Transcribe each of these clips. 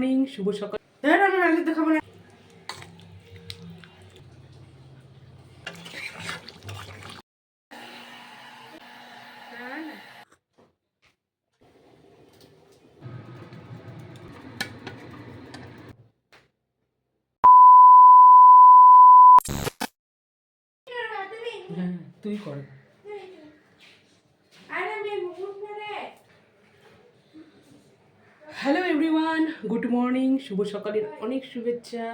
Morning শুভ সকাল। ধর আমি রান্না তো খাব না। হ্যাঁ তুই কর। হ্যালো এভরিওয়ান গুড মর্নিং শুভ সকালের অনেক শুভেচ্ছা।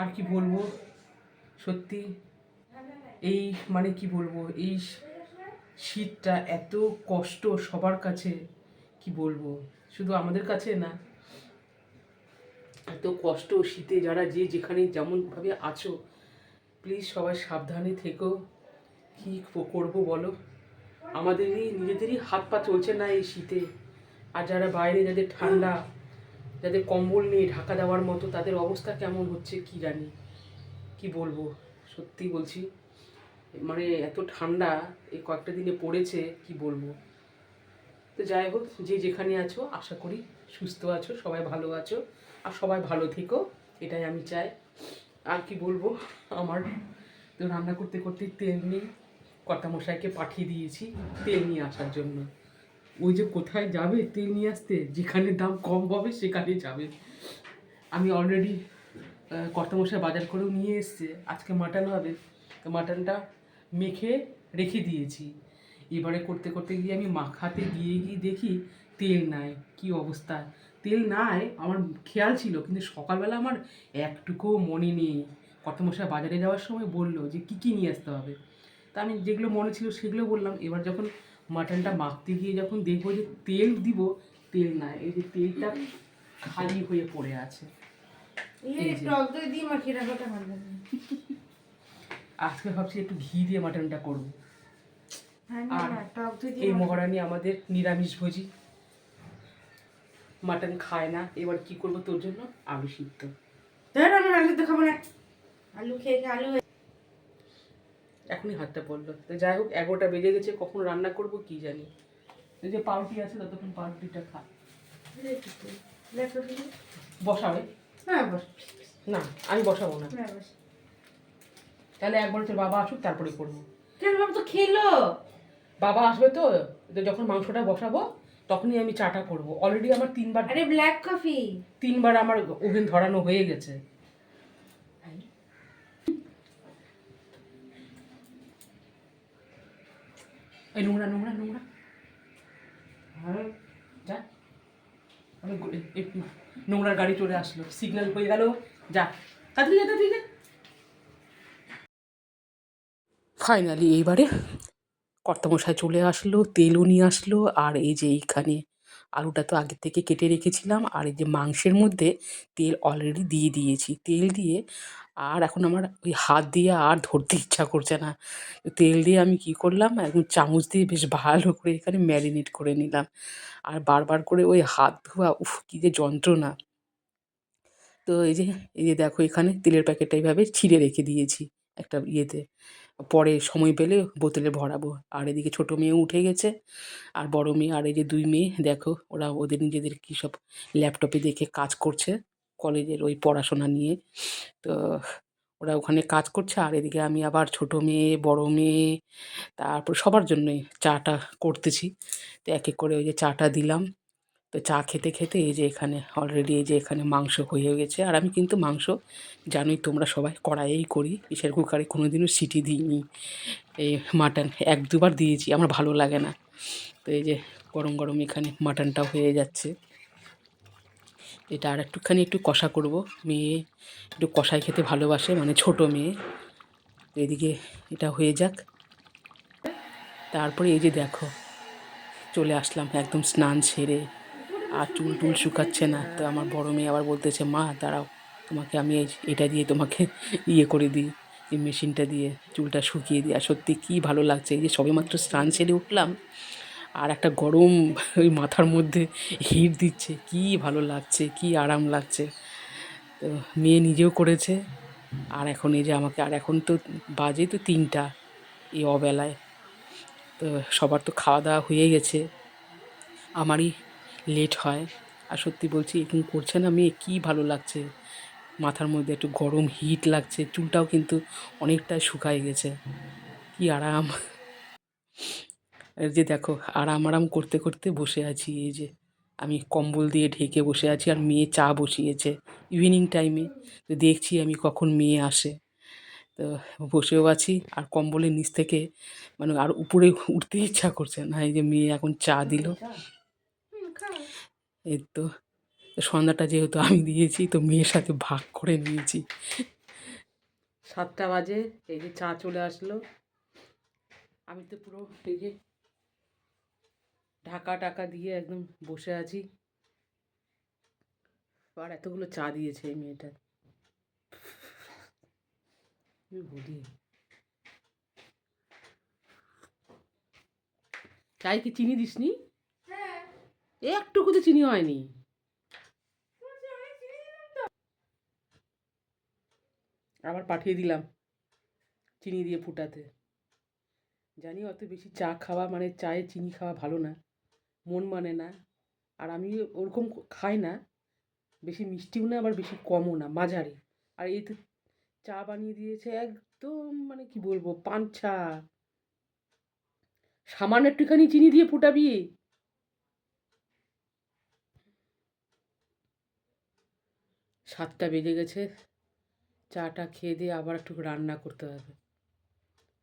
আর কি বলব? সত্যি, এই মানে কি বলব? এই শীতটা এত কষ্ট সবার কাছে, কি বলব? শুধু আমাদের কাছে না, এত কষ্ট শীতে যারা যে যেখানে যেমনভাবে আছো প্লিজ সবাই সাবধানে থেকো। কী করব বলো? আমাদেরই, নিজেদেরই হাত পা চলছে না এই শীতে। আর যারা বাইরে যাদের ঠান্ডা, যাদের কম্বল নেই ঢাকা দেওয়ার মতো, তাদের অবস্থা কেমন হচ্ছে কি জানি? কি বলব? সত্যি বলছি মানে এত ঠান্ডা, এই কয়েকটা দিনে পড়েছে, কি বলব? তো যাই হোক, যে যেখানে আছো, আশা করি সুস্থ আছো, সবাই ভালো আছো, আর সবাই ভালো থেকো, এটাই আমি চাই। আর কি বলব, আমার তো রান্না করতে করতে তেল নেই কর্তামশাইকে পাঠিয়ে দিয়েছি, তেল নিয়ে আসার জন্য। ওই যে কোথায় যাবে তেল নিয়ে আসতে, যেখানে দাম কম পাবে সেখানে যাবে। আমি অলরেডি কর্তামশাই বাজার করেও নিয়ে এসছে। আজকে মাটন হবে। তো মাটনটা মেখে রেখে দিয়েছি। এবারে করতে করতে গিয়ে আমি মাখাতে গিয়ে গিয়ে দেখি তেল নাই। কি অবস্থা? তেল নাই, আমার খেয়াল ছিল, কিন্তু সকালবেলা আমার একটুকুও মনে নেই। কর্তামশাই বাজারে যাওয়ার সময় বলল যে কী কী নিয়ে আসতে হবে? তা আমি যেগুলো মনে ছিল সেগুলো বললাম। এবার যখন মাটনটা মাখতে গিয়ে যখন দেখব যে তেল দিব তেল নাই এই যে তেলটা খালি হয়ে পড়ে আছে। এই যে। টক দই দিয়ে মাখিয়ে রাখো ওটা ভালো লাগে আজকে ভাবছি একটু ঘি দিয়ে মাটনটা করব। হ্যাঁ না আর না এই মহারানী আমাদের নিরামিষ ভোজি। মাটন খায় না এবার কি করব তোর জন্য? আলু সিদ্ধ। না। আলু খেয়ে আলু এখনই হাতটা পড়ল তো যাই হোক এগারোটা বেজে গেছে কখন রান্না করব কি জানি। এই যে পাউরুটি আছে ততক্ষণ পাউরুটিটা খা। বসাবে? হ্যাঁ বস না আমি বসাবো না। হ্যাঁ তাহলে একবার হচ্ছে বাবা আসুক তারপরে করব। কেন বাবা তো খেলো? বাবা আসবে তো তো যখন মাংসটা বসাবো তখনই আমি চাটা করব। অলরেডি আমার তিনবার আরে ব্ল্যাক কফি তিনবার আমার ওভেন ধরানো হয়ে গেছে। এই নোংরা নোংরা। নোংরা যা। আমি নোংরার গাড়ি চলে আসলো। সিগন্যাল হয়ে গেল। যা। তাড়াতাড়ি যা তাড়াতাড়ি যা। ফাইনালি এইবারে কর্তামশাই চলে আসলো তেলও নিয়ে আসলো আর এই যে এইখানে আলুটা তো আগে থেকে কেটে রেখেছিলাম আর এই যে মাংসের মধ্যে তেল অলরেডি দিয়ে দিয়েছি। তেল দিয়ে আর এখন আমার ওই হাত দিয়ে আর ধরতে ইচ্ছা করছে না। তেল দিয়ে আমি কি করলাম, একদম চামচ দিয়ে বেশ ভালো করে এখানে ম্যারিনেট করে নিলাম। আর বারবার করে ওই হাত ধোয়া, উফ, কী যে যন্ত্রণা। তো এই যে এই যে দেখো এখানে তেলের প্যাকেটটা এইভাবে ছিঁড়ে রেখে দিয়েছি একটা ইয়েতে। পরে সময় পেলে বোতলে ভরাবো। আর এদিকে ছোটো মেয়ে উঠে গেছে। আর বড় মেয়ে আর এই যে দুই মেয়ে, দেখো, ওরা ওদের নিজেদের কী সব ল্যাপটপে দেখে কাজ করছে কলেজের ওই পড়াশোনা নিয়ে। তো ওরা ওখানে কাজ করছে। আর এদিকে আমি আবার ছোটো মেয়ে, বড় মেয়ে, তারপর সবার জন্যই চাটা করতেছি। তো এক এক করে ওই যে চাটা দিলাম। তো চা খেতে খেতে এই যে এখানে অলরেডি এই যে এখানে মাংস হয়ে গেছে। আর আমি কিন্তু মাংস জানোই তোমরা সবাই কড়াইয়েই করি। প্রেশার কুকারে কোনো দিনও সিটি দিইনি। এই মাটন এক দুবার দিয়েছি, আমার ভালো লাগে না। তো এই যে গরম গরম এখানে মাটনটা হয়ে যাচ্ছে। এটা আর একটুখানি একটু কষা করব। মেয়ে একটু কষাই খেতে ভালোবাসে মানে ছোট মেয়ে। এদিকে এটা হয়ে যাক। তারপরে এই যে দেখো, চলে আসলাম একদম স্নান সেরে। আর চুল টুল শুকাচ্ছে না। তো আমার বড় মেয়ে আবার বলতেছে, মা, দাঁড়াও, তোমাকে আমি এটা দিয়ে তোমাকে ইয়ে করে দিই, এই মেশিনটা দিয়ে, চুলটা শুকিয়ে দিই। আর সত্যি কী ভালো লাগছে, এই যে সবেমাত্র স্নান সেরে উঠলাম, আর একটা গরম ওই মাথার মধ্যে হিট দিচ্ছে, কী ভালো লাগছে, কী আরাম লাগছে। তো মেয়ে নিজেও করেছে, আর এখন এই যে আমাকে, আর এখন তো বাজে তো তিনটা এই অবেলায়। তো সবার তো খাওয়া দাওয়া হয়ে গেছে। আমারই লেট হয়। আর সত্যি বলছি, এরকম করছে না মেয়ে, কী ভালো লাগছে। মাথার মধ্যে একটু গরম হিট লাগছে, চুলটাও কিন্তু অনেকটাই শুকায় গেছে। কি আরাম। যে দেখো, আরাম আরাম করতে করতে বসে আছি, এই যে আমি কম্বল দিয়ে ঢেকে বসে আছি আর মেয়ে চা বসিয়েছে ইভিনিং টাইমে তো দেখছি আমি কখন মেয়ে আসে। তো বসেও আছি আর কম্বলের নিচ থেকে মানে আর উপরে উঠতে ইচ্ছা করছে না, এই যে মেয়ে এখন চা দিল। এই তো সন্ধ্যাটা যেহেতু আমি দিয়েছি, তো মেয়ের সাথে ভাগ করে নিয়েছি। সাতটা বাজে, এই যে চা চলে আসলো। আমি তো পুরো এই যে ঢাকা টাকা দিয়ে একদম বসে আছি। আর এতগুলো চা দিয়েছে এই মেয়েটা। বলি? চাই কি চিনি দিসনি? একটুকু তো চিনি হয়নি। আবার পাঠিয়ে দিলাম চিনি দিয়ে ফুটাতে। জানি অত বেশি চা খাওয়া মানে চায়ে চিনি খাওয়া ভালো না, মন মানে না। আর আমি ওরকম খাই না, বেশি মিষ্টিও না, আবার বেশি কমও না, মাঝারি। আর এই তো চা বানিয়ে দিয়েছে একদম মানে কি বলব পাঞ্চা সামান্য একটুখানি চিনি দিয়ে ফুটাবি সাতটা বেজে গেছে। চাটা খেয়ে দিয়ে আবার একটু রান্না করতে হবে।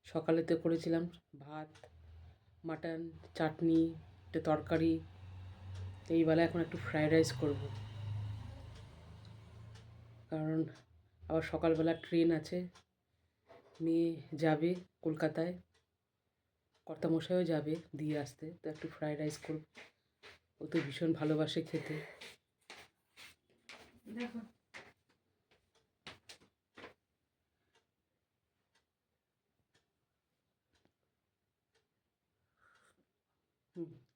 সকালে তো করেছিলাম ভাত, মাটন, চাটনি, একটা তরকারি। এই বেলা এখন একটু ফ্রায়েড রাইস করব। কারণ আবার সকালবেলা ট্রেন আছে মেয়ে যাবে কলকাতায়। কর্তামশাইও যাবে দিয়ে আসতে, তো একটু ফ্রায়েড রাইস করব। ও তো ভীষণ ভালোবাসে খেতে। দেখো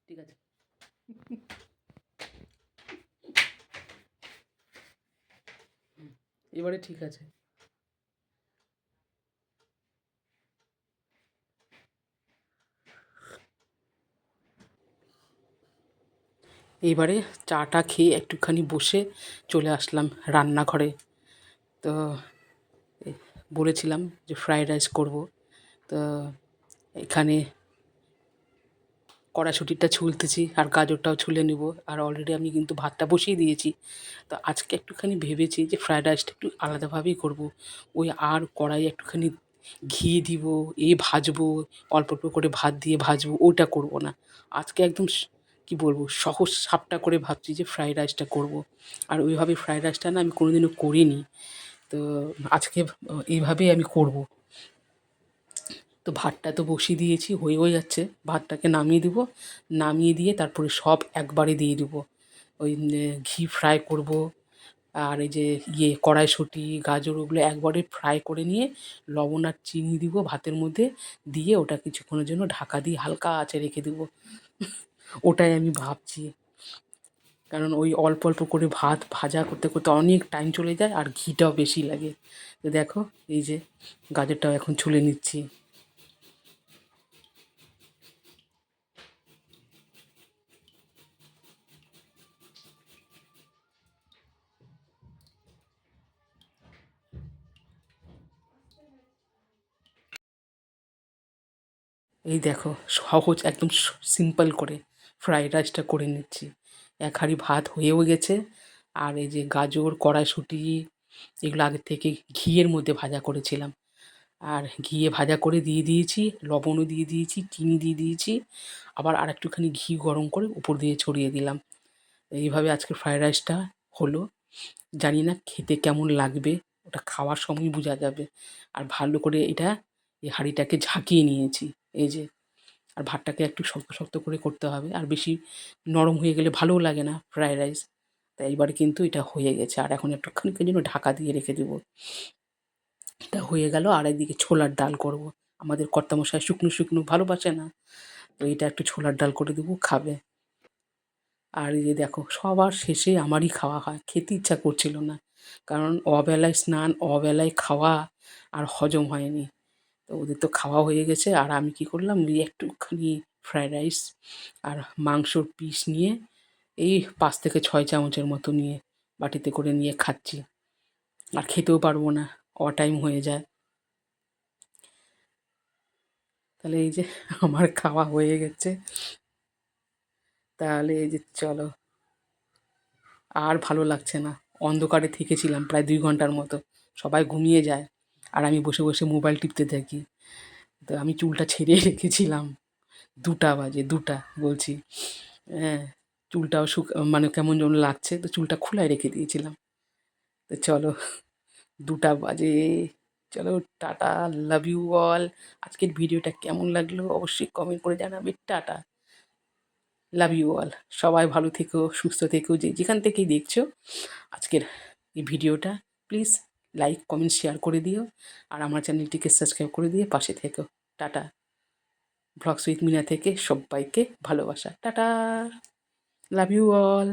ঠিক আছে। এবারে ঠিক আছে। এইবারে চাটা খেয়ে একটুখানি বসে চলে আসলাম রান্নাঘরে। তো বলেছিলাম যে ফ্রায়েড রাইস করব। তো, এখানে কড়াশুটিটা ছুলতেছি আর গাজরটাও ছুলে নেব। আর অলরেডি আমি কিন্তু ভাতটা বসিয়ে দিয়েছি। তো আজকে একটুখানি ভেবেছি যে ফ্রায়েড রাইসটা একটু আলাদাভাবেই করব। ওই আর কড়াই একটুখানি ঘি দিব এই ভাজবো, অল্প অল্প করে ভাত দিয়ে ভাজবো ওটা করব না। আজকে একদম কি বলব, সহজ সাপটা করে ভাবছি যে ফ্রায়েড রাইসটা করব। আর ওইভাবে ফ্রায়েড রাইসটা না আমি কোনোদিনও করিনি। তো আজকে এইভাবেই আমি করব। তো ভাতটা তো বসিয়ে দিয়েছি, হয়ে হয়ে যাচ্ছে। ভাতটাকে নামিয়ে দিব। নামিয়ে দিয়ে তারপরে সব একবারে দিয়ে দিব। ওই ঘি ফ্রাই করব। আর এই যে ইয়ে কড়াইশুঁটি, গাজর, ওগুলো একবারে ফ্রাই করে নিয়ে লবণ আর চিনি দিব ভাতের মধ্যে। দিয়ে ওটা কিছুক্ষণের জন্য ঢাকা দিয়ে হালকা আঁচে রেখে দেবো। ওটাই আমি ভাবছি। কারণ ওই অল্প অল্প করে ভাত ভাজা করতে করতে অনেক টাইম চলে যায় আর ঘিটাও বেশি লাগে। তো দেখো, এই যে, গাজরটাও এখন ছুলে নিচ্ছি। এই দেখো, সহজ, একদম সিম্পল করে ফ্রাইড রাইসটা করে নিচ্ছি। এক হাঁড়ি ভাত হয়েও গেছে, আর এই যে গাজর, কড়াইশুঁটি, এগুলো আগের থেকে ঘিয়ের মধ্যে ভাজা করেছিলাম। আর ঘিয়ে ভাজা করে দিয়ে দিয়েছি, লবণও দিয়ে দিয়েছি, চিনি দিয়ে দিয়েছি, আবার আর একটুখানি ঘি গরম করে উপর দিয়ে ছড়িয়ে দিলাম। এইভাবে আজকে ফ্রাইড রাইসটা হলো। জানি না খেতে কেমন লাগবে, ওটা খাওয়ার সময় বোঝা যাবে। আর ভালো করে এটা এই হাঁড়িটাকে ঝাঁকিয়ে নিয়েছি। এই যে, আর ভাতটাকে একটু শক্ত শক্ত করে করতে হবে। আর বেশি নরম হয়ে গেলে ভালোও লাগে না ফ্রায়েড রাইস তাই এবারে কিন্তু এটা হয়ে গেছে। আর এখন একটুখানি জন্য ঢাকা দিয়ে রেখে দেবো। এটা হয়ে গেল। আর একদিকে ছোলার ডাল করব। আমাদের কর্তামশাই শুকনো শুকনো ভালোবাসে না। তো এটা একটু ছোলার ডাল করে দেবো, খাবে। আর এই দেখো সবার শেষে আমারই খাওয়া হয়। খেতে ইচ্ছা করছিল না। কারণ অবেলায় স্নান, অবেলায় খাওয়া আর হজম হয়নি। তো ওদের তো খাওয়া হয়ে গেছে। আর আমি কি করলাম? ওই একটুখানি ফ্রায়েড রাইস আর মাংসর পিস নিয়ে এই পাঁচ থেকে ছয় চামচের মতো নিয়ে বাটিতে করে নিয়ে খাচ্ছি। আর খেতেও পারব না অ টাইম হয়ে যায়। তাহলে এই যে আমার খাওয়া হয়ে গেছে। তাহলে এই যে চলো। আর ভালো লাগছে না। অন্ধকারে থেকেছিলাম প্রায় দুই ঘণ্টার মতো। সবাই ঘুমিয়ে যায়। আর আমি বসে বসে মোবাইল টিপতে থাকি। তো আমি চুলটা ছেড়ে রেখেছিলাম। দুটা বাজে, দুটা বলছি। হ্যাঁ চুলটাও শুক মানে কেমন যেন লাগছে, তো চুলটা খোলায় রেখে দিয়েছিলাম। তো চলো, দুটা বাজে। চলো, টাটা লাভ ইউ অল আজকের ভিডিওটা কেমন লাগল অবশ্যই কমেন্ট করে জানাবে। টাটা। লাভ ইউ অল সবাই ভালো থেকো, সুস্থ থেকো, যে যেখান থেকেই দেখছ আজকের এই ভিডিওটা। প্লিজ লাইক কমেন্ট শেয়ার করে দিও। আর আমার চ্যানেলটিকে সাবস্ক্রাইব করে দিয়ে পাশে থেকো। টাটা। ব্লগস উইথ মিনা থেকে সবাইকে ভালোবাসা। টাটা। Love you all